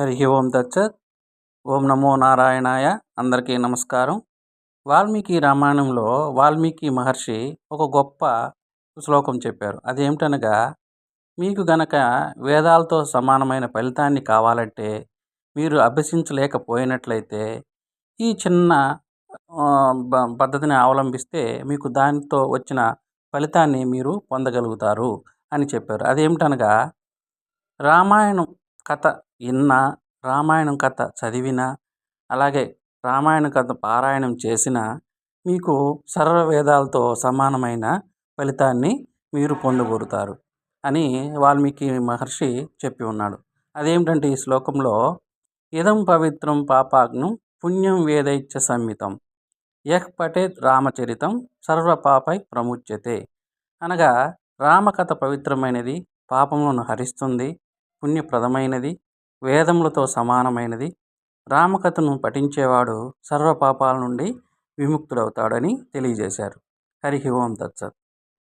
హరి ఓం దచ్చత్ ఓం నమో నారాయణాయ అందరికీ నమస్కారం. వాల్మీకి రామాయణంలో వాల్మీకి మహర్షి ఒక గొప్ప శ్లోకం చెప్పారు. అదేమిటనగా మీకు గనక వేదాలతో సమానమైన ఫలితాన్ని కావాలంటే మీరు అభ్యసించలేకపోయినట్లయితే ఈ చిన్న పద్ధతిని అవలంబిస్తే మీకు దానితో వచ్చిన ఫలితాన్ని మీరు పొందగలుగుతారు అని చెప్పారు. అదేమిటనగా రామాయణం కథ విన్నా రామాయణం కథ చదివినా అలాగే రామాయణ కథ పారాయణం చేసినా మీకు సర్వ వేదాలతో సమానమైన ఫలితాన్ని మీరు పొందగోరుతారు అని వాల్మీకి మహర్షి చెప్పి ఉన్నాడు. అదేమిటంటే ఈ శ్లోకంలో ఇదం పవిత్రం పాపాగ్నం పుణ్యం వేదైత్య సంహితం యహ్ పఠేత్ రామచరితం సర్వపాపై ప్రముచ్యతే. అనగా రామకథ పవిత్రమైనది పాపములను హరిస్తుంది పుణ్యప్రదమైనది వేదములతో సమానమైనది. రామకథను పఠించేవాడు సర్వ పాపాల నుండి విముక్తుడవుతాడని తెలియజేశారు. హరి ఓం తత్సత్.